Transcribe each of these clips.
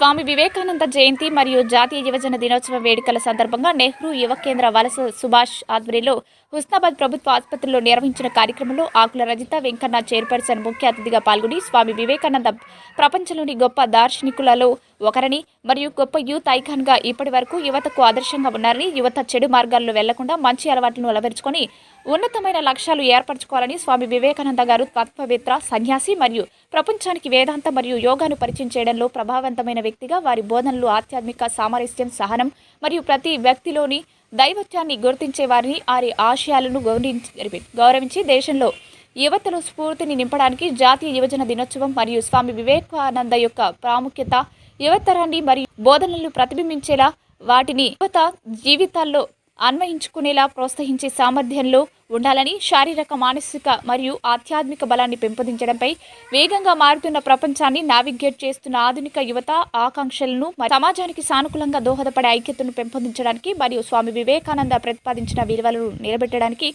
స్వామి వివేకానంద జయంతి మరియు జాతీయ యువజన దినోత్సవ వేడుకల సందర్భంగా నెహ్రూ యువ కేంద్ర వలస సుభాష్ ఆధ్వర్యంలో హుస్నాబాద్ ప్రభుత్వ ఆసుపత్రిలో నిర్వహించిన కార్యక్రమంలో ఆకుల రజిత వెంకన్న చైర్పర్సన్ ముఖ్య అతిథిగా పాల్గొని స్వామి వివేకానంద ప్రపంచంలోని గొప్ప దార్శనికులలో ఒకరని మరియు గొప్ప యూత్ ఐకాన్గా ఇప్పటి వరకు యువతకు ఆదర్శంగా ఉన్నారని యువత చెడు మార్గాల్లో వెళ్ళకుండా మంచి అలవాట్లను అలవరుచుకొని ఉన్నతమైన లక్ష్యాలు ఏర్పరచుకోవాలని స్వామి వివేకానంద గారు తత్వవేత్త సన్యాసి మరియు ప్రపంచానికి వేదాంత మరియు యోగాను పరిచయం చేయడంలో ప్రభావవంతమైన వ్యక్తిగా వారి బోధనలు ఆధ్యాత్మిక సామరస్యం సహనం మరియు ప్రతి వ్యక్తిలోని దైవత్యాన్ని గుర్తించే వారిని వారి ఆశయాలను గౌరవించి గౌరవించి దేశంలో యువతలో స్ఫూర్తిని నింపడానికి జాతీయ యువజన దినోత్సవం మరియు స్వామి వివేకానంద యొక్క ప్రాముఖ్యత యువతరాన్ని మరియు బోధనలు ప్రతిబింబించేలా వాటిని యువత జీవితాల్లో అన్వయించుకునేలా ప్రోత్సహించే సామర్థ్యంలో ఉండాలని శారీరక మానసిక మరియు ఆధ్యాత్మిక బలాన్ని పెంపొందించడంపై వేగంగా మారుతున్న ప్రపంచాన్ని నావిగేట్ చేస్తున్న ఆధునిక యువత ఆకాంక్షలను సమాజానికి సానుకూలంగా దోహదపడే ఐక్యతను పెంపొందించడానికి మరియు స్వామి వివేకానంద ప్రతిపాదించిన విలువలను నిలబెట్టడానికి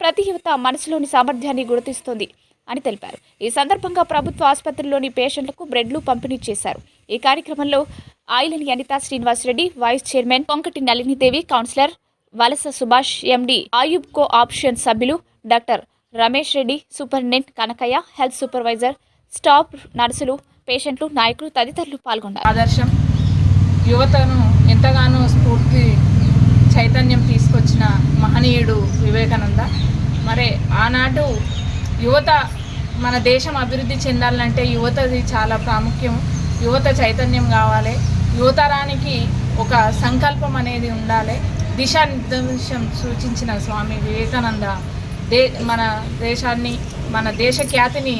ప్రతి యువత మనసులోని సామర్థ్యాన్ని గుర్తిస్తుంది అని తెలిపారు. ఈ సందర్భంగా ప్రభుత్వ ఆసుపత్రిలోని పేషెంట్లకు బ్రెడ్లు పంపిణీ చేశారు. ఈ కార్యక్రమంలో Ailani Anitha Srinivasreddy vice chairman Konkati Nalinidevi councillor Valasa Subhash MD Ayub co option సభ్యులు doctor Ramesh Reddy superintendent Kanakaiah health supervisor staff నర్సులు పేషెంట్లు నాయకులు తదితరులు పాల్గొన్నారు. ఆదర్శం. యువతను ఎంతగానో స్ఫూర్తి చైతన్యం తీసుకొచ్చిన మహనీయుడు వివేకానంద. మరి ఆనాడు యువత మన దేశం అభివృద్ధి చెందాలంటే యువతది చాలా ప్రాముఖ్యం. యువత చైతన్యం కావాలి. యువతరానికి ఒక సంకల్పం అనేది ఉండాలి. దిశానిర్దేశం సూచించిన స్వామి వివేకానంద దే మన దేశాన్ని మన దేశ ఖ్యాతిని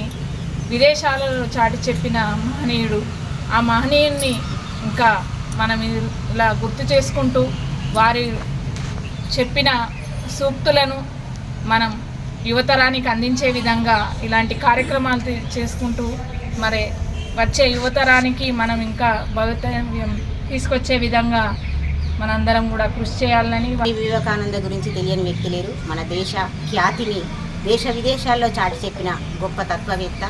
విదేశాలలో చాటి చెప్పిన మహనీయుడు. ఆ మహనీయుడిని ఇంకా మనం ఇలా గుర్తు చేసుకుంటూ వారి చెప్పిన సూక్తులను మనం యువతరానికి అందించే విధంగా ఇలాంటి కార్యక్రమాలు చేసుకుంటూ మరి వచ్చే యువతరానికి మనం ఇంకా భవితవ్యం తీసుకొచ్చే విధంగా మనందరం కూడా కృషి చేయాలని వివేకానంద గురించి తెలియని వ్యక్తి లేరు. మన దేశ ఖ్యాతిని దేశ విదేశాల్లో చాటి చెప్పిన గొప్ప తత్వవేత్త.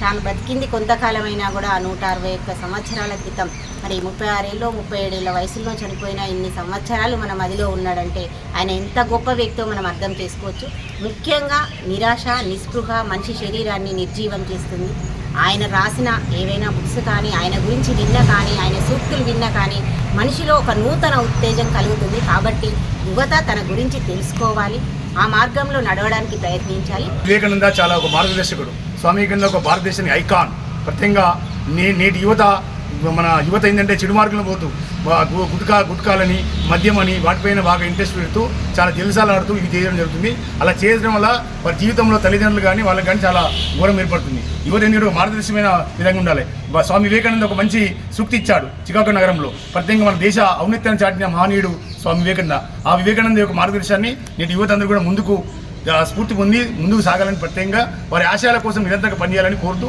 తాను బతికింది కొంతకాలమైనా కూడా నూట అరవై ఒక్క సంవత్సరాల క్రితం. మరి ముప్పై ఆరేళ్ళు ముప్పై ఏడేళ్ళ వయసులో చనిపోయిన ఇన్ని సంవత్సరాలు మన మదిలో ఉన్నాడంటే ఆయన ఎంత గొప్ప వ్యక్తో మనం అర్థం చేసుకోవచ్చు? ముఖ్యంగా నిరాశ నిస్పృహ మనిషి శరీరాన్ని నిర్జీవం చేస్తుంది. ఆయన రాసిన ఏవైనా బుక్స్ కానీ ఆయన గురించి విన్న కానీ ఆయన సూక్తులు విన్న కానీ మనిషిలో ఒక నూతన ఉత్తేజం కలుగుతుంది కాబట్టి యువత తన గురించి తెలుసుకోవాలి ఆ మార్గంలో నడవడానికి ప్రయత్నించాలి. వివేకానంద చాలా ఒక మార్గదర్శకుడు. స్వామి వివేకానంద ఒక భారతదేశానికి ఐకాన్. ప్రత్యేకంగా నే నేటి యువత మన యువత ఏంటంటే చెడు మార్గంలో పోతూ గుట్కా గుట్కాలని మద్యం అని వాటిపైన బాగా ఇంట్రెస్ట్ పెడుతూ చాలా జలసాలు ఆడుతూ ఇవి చేయడం జరుగుతుంది. అలా చేయడం వల్ల వారి జీవితంలో తల్లిదండ్రులు కానీ వాళ్ళకి కానీ చాలా ఘోరం ఏర్పడుతుంది. యువత ఎందుకంటే మార్గదర్శకమైన విధంగా ఉండాలి. స్వామి వివేకానంద ఒక మంచి సూక్తి ఇచ్చాడు చికాగో నగరంలో. ప్రత్యేకంగా మన దేశ ఔన్నత్యాన్ని చాటిన మహనీయుడు స్వామి వివేకానంద. ఆ వివేకానంద యొక్క మార్గదర్శనాన్ని నేటి యువత అందరూ కూడా ముందుకు స్ఫూర్తి పొంది ముందుకు సాగాలని ప్రత్యేకంగా వారి ఆశయాల కోసం నిరంతరంగా పనిచేయాలని కోరుతూ